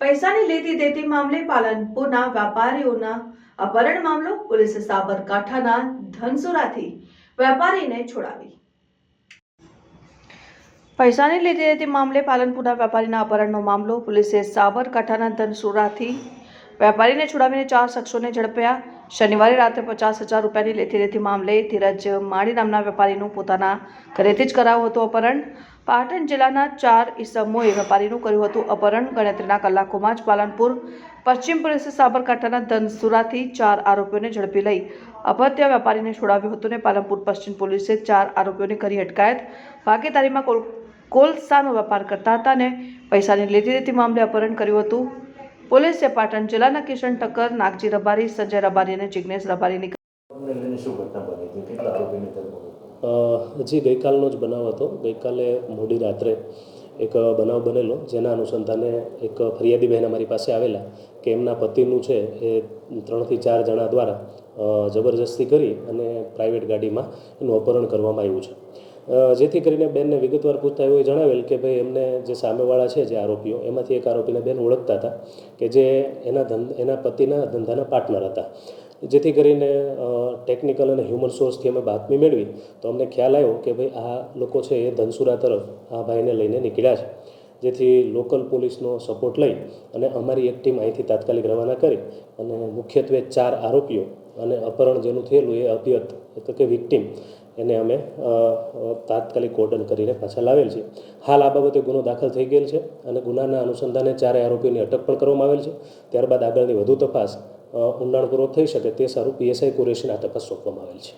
પૈસાની લેતી દેતી મામલે પાલનપુરના વેપારીઓના અપહરણ મામલો પોલીસે સાબરકાંઠાના ધનસુરાથી વેપારીને છોડાવી. પૈસાની લીધે દેતી મામલે પાલનપુરના વેપારીના અપહરણનો મામલો પોલીસે સાબરકાંઠાના ધનસુરાથી વેપારીને છોડાવીને ચાર શખ્સોને ઝડપ્યા. શનિવારે રાત્રે પચાસ હજાર રૂપિયાની લેતી દેતી મામલે ધીરજ માળી નામના વેપારીનું પોતાના ઘરેથી જ કરાવ્યું હતું અપહરણ. પાટણ જિલ્લાના ચાર ઇસમોએ વેપારીનું કર્યું હતું અપહરણ. ગણતરીના કલાકોમાં જ પાલનપુર પશ્ચિમ પોલીસે સાબરકાંઠાના ધનસુરાથી ચાર આરોપીઓને ઝડપી લઈ અપહત્ય વેપારીને છોડાવ્યો હતો ને પાલનપુર પશ્ચિમ પોલીસે ચાર આરોપીઓની કરી અટકાયત. ભાગીદારીમાં કોલ કોલસાનો વેપાર કરતા હતા અને પૈસાની લેતી દેતી મામલે અપહરણ કર્યું હતું. પોલીસે પાટણ જિલ્લાના કિશન ઠક્કર નાગજી રબારી સંજય રબારી અને જિજ્ઞેશ રબારીની અમને લઈને શું ઘટના બની હતી? કેટલા આરોપીની ધરપકડ અ, હજી ગઈકાલનો જ બનાવ હતો. ગઈકાલે મોડી રાત્રે એક બનાવ બનેલો જેના અનુસંધાને એક ફરિયાદી બહેન અમારી પાસે આવેલા કે એમના પતિનું છે એ ત્રણથી ચાર જણા દ્વારા જબરજસ્તી કરી અને પ્રાઇવેટ ગાડીમાં એનું અપહરણ કરવામાં આવ્યું છે. જેથી કરીને બેનને વિગતવાર પૂછતા એવું જણાવેલ કે ભાઈ એમને જે સામેવાળા છે, જે આરોપીઓ, એમાંથી એક આરોપીને બેન ઓળખતા હતા કે જે એના ધંધ, એના પતિના ધંધાના પાર્ટનર હતા. જેથી કરીને ટેકનિકલ અને હ્યુમન સોર્સથી અમે બાતમી મેળવી તો અમને ખ્યાલ આવ્યો કે ભાઈ આ લોકો છે એ ધનસુરા તરફ આ ભાઈને લઈને નીકળ્યા છે. જેથી લોકલ પોલીસનો સપોર્ટ લઈ અને અમારી એક ટીમ અહીંથી તાત્કાલિક રવાના કરી અને મુખ્યત્વે ચાર આરોપીઓ અને અપહરણ જેનું થયેલું એ અભ્યત, એટલે કે વિક્ટીમ એને અમે તાત્કાલિક કોર્ડન કરીને પાછા લાવેલ છે. હાલ આ બાબતે ગુનો દાખલ થઈ ગયેલ છે અને ગુનાના અનુસંધાને ચારે આરોપીની અટક પણ કરવામાં આવેલ છે. ત્યારબાદ આગળની વધુ તપાસ ઊંડાણપૂર્વક થઈ શકે તે સારું પીએસઆઈ કુરેશીને આ તપાસ સોંપવામાં આવેલ છે.